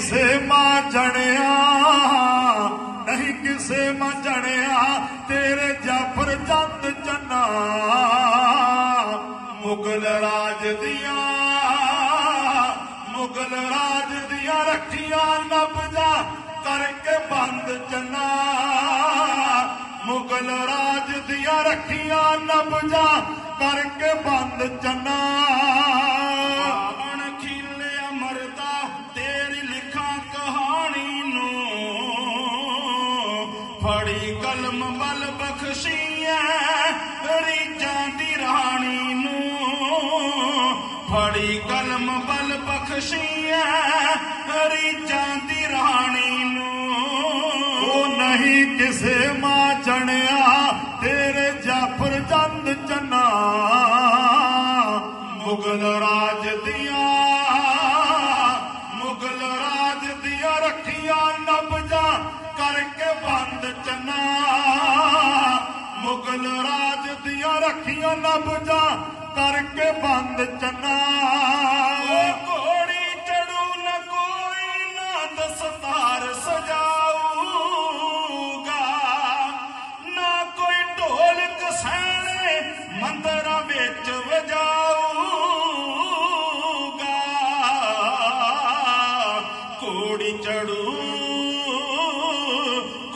ਕਿਸੇ ਮਾਂ ਜਣਿਆ, ਨਹੀਂ ਕਿਸੇ ਮਾਂ ਜਣਿਆ, ਤੇਰੇ ਜਾਫਰ ਚੰਦ ਚੰਨਾ, ਮੁਗਲ ਰਾਜ ਦੀਆਂ, ਮੁਗਲ ਰਾਜ ਦੀਆਂ ਰੱਖੀਆਂ ਨਬਜਾ ਕਰਕੇ ਬੰਦ ਚੰਨਾ, ਮੁਗਲ ਰਾਜ ਦੀਆਂ ਰੱਖੀਆਂ ਨਬਜਾ ਕਰਕੇ ਬੰਦ ਚੰਨਾ। ਫੜੀ ਕਲਮ ਬਲ ਬਖਸ਼ੀਆਂ ਰੀਜਾਂ ਦੀ ਰਾਣੀ ਨੂੰ। ਫੜੀ ਕਲਮ ਬਲ ਬਖਸ਼ੀਆਂ ਰੀਜਾਂ ਦੀ ਰਾਣੀ ਨੂੰ। ਉਹ ਨਹੀਂ ਕਿਸੇ ਮਾਂ ਜਣਿਆ ਦੀਆਂ ਰੱਖੀਆਂ ਨਬਜਾਂ ਕਰਕੇ ਬੰਦ ਚੰਨਾ। ਘੋੜੀ ਚੜੂ ਨਾ ਕੋਈ ਨਾ ਦਸਤਾਰ ਸਜਾਊਗਾ। ਨਾ ਕੋਈ ਢੋਲ ਕਸੈਣੇ ਮੰਦਰਾਂ ਵਿੱਚ ਵਜਾਊਗਾ। ਘੋੜੀ ਚੜੂ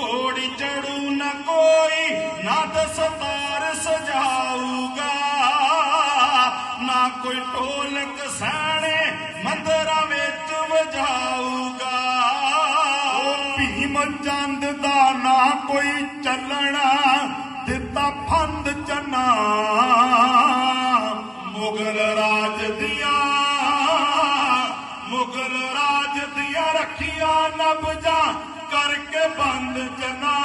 ਘੋੜੀ ਚੜੂ ਨ ਕੋਈ ਨਾ ਦਸਤਾਰ ਢੋਲਕ ਸਾਣੇ ਮੰਦਰਾਂ ਵਿੱਚ ਵਜਾਊਗਾ। ਭੀਮ ਚੰਦ ਦਾ ਨਾ ਕੋਈ ਚੱਲਣਾ, ਦਿੱਤਾ ਫੰਦ ਚੰਨਾ। ਮੁਗਲ ਰਾਜ ਦੀਆਂ, ਮੁਗਲ ਰਾਜ ਦੀਆਂ ਰੱਖੀਆਂ ਨਬਜਾਂ ਕਰਕੇ ਬੰਦ ਚੰਨਾ।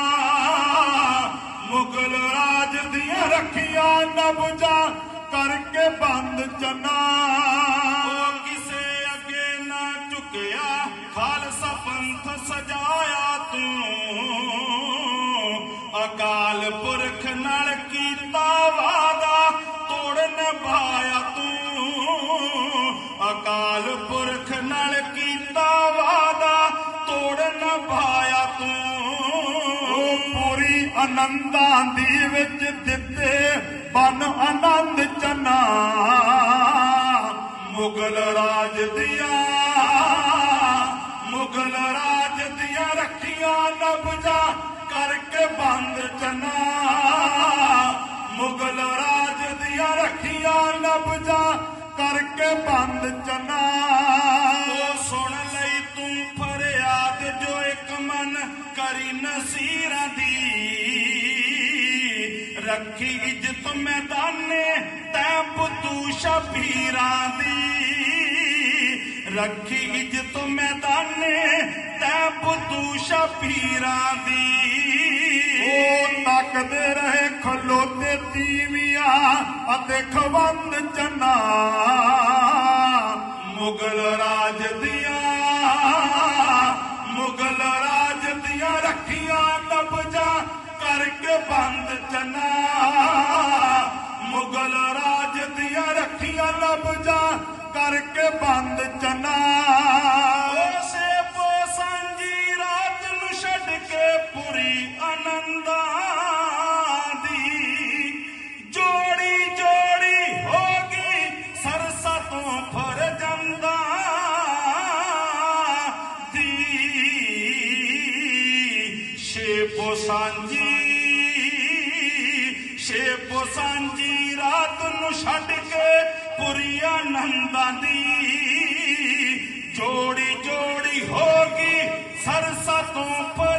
ਮੁਗਲ ਰਾਜ ਦੀਆਂ ਰੱਖੀਆਂ ਨਬਜਾਂ ਕਰਕੇ ਬੰਦ ਚੰਨਾ। ਉਹ ਕਿਸੇ ਅੱਗੇ ਨਾ ਝੁਕਿਆ ਖਾਲਸਾ ਪੰਥ ਸਜਾਇਆ ਤੂੰ। ਅਕਾਲ ਪੁਰਖ ਨਾਲ ਕੀਤਾ ਵਾਦਾ ਤੋੜ ਨਿਭਾਇਆ ਤੂੰ। ਅਕਾਲ ਪੁਰਖ ਨਾਲ ਕੀਤਾ ਵਾਦਾ ਤੋੜ ਨਿਭਾਇਆ ਤੂੰ। ਪੂਰੀ ਆਨੰਦਾਂ ਦੀ ਵਿੱਚ ਦਿੱਤੇ ਬਨ ਆਨੰਦ ਚਨਾ, ਮੁਗਲ ਰਾਜ ਦੀਆਂ, ਮੁਗਲ ਰਾਜ ਦੀਆਂ ਰੱਖੀਆਂ ਨਬਜ਼ਾ ਕਰਕੇ ਬੰਦ ਚਨਾ, ਮੁਗਲ ਰਾਜ ਦੀਆਂ ਰੱਖੀਆਂ ਨਬਜ਼ਾ ਕਰਕੇ ਬੰਦ ਚਨਾ। ਉਹ ਸੁਣ ਲਈ ਤੂੰ ਫਰਿਆਦ ਜੋ ਇੱਕ ਮਨ ਕਰੀ ਨਸੀਰਾਂ ਦੀ। ਰੱਖੀ ਇੱਜ਼ਤ ਮੈਦਾਨੇ, ਤੈ ਪੁੱਤੂ ਸ਼ਬੀਰਾਂ ਦੀ। ਰੱਖੀ ਇੱਜ਼ਤ ਮੈਦਾਨੇ, ਤੈ ਪੁੱਤੂ ਸ਼ਬੀਰਾਂ ਦੀ। ਉਹ ਤੱਕਦੇ ਰਹੇ ਖਲੋਤੇ ਤੀਵੀਆਂ ਅਤੇ ਖਵੰਦ ਚਨਾ। ਮੁਗਲ ਰਾਜ ਦੀਆਂ, ਮੁਗਲ ਰਾਜ ਦੀਆਂ ਰੱਖੀਆਂ ਤਬਜ਼ਾ ਕਰਕੇ ਬੰਦ ਚਨਾ। ਮੁਗਲ ਰਾਜ ਦੀਆਂ ਰੱਖੀਆਂ ਜਾ ਕਰਕੇ ਬੰਦ ਚਨਾ। ਉਸੇ ਪੋ ਸਾਂਝੀ ਰਾਤ ਨੂੰ ਛੱਡ ਕੇ ਪੁਰੀ ਆਨੰਦਾਂ ਦੀ। ਜੋੜੀ ਜੋੜੀ ਹੋ ਗਈ, ਸਰਸਾ ਤੋਂ ਫਰ ਜਾਂਦਾ ਦੀ। ਸ਼ੇਪੋ ਸਾਂਝੀ ਸ਼ੇਪੋ ਸਾਂਝੀ ਰਾਤ ਨੂੰ ਛੱਡ ਕੇ ਪੁਰੀ ਆਨੰਦਾਂ ਦੀ ਜੋੜੀ ਜੋੜੀ ਹੋ ਗਈ ਸਰਸਾ ਤੋਂ ਪਰ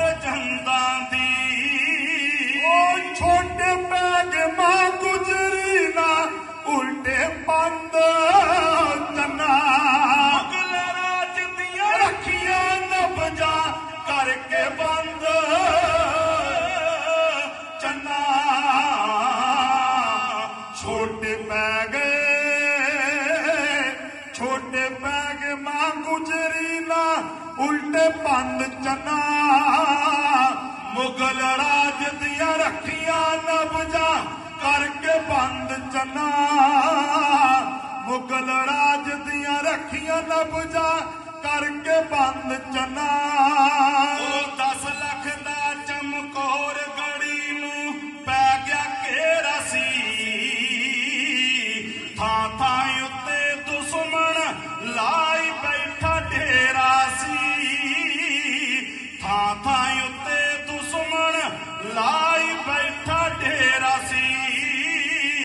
ਮਾਂ ਗੁਜਰੀ ਨਾ ਉਲਟੇ ਪੰਦ ਚਨਾ। ਮੁਗਲ ਰਾਜ ਦੀਆਂ ਰੱਖੀਆਂ ਨਬਜਾਂ ਕਰ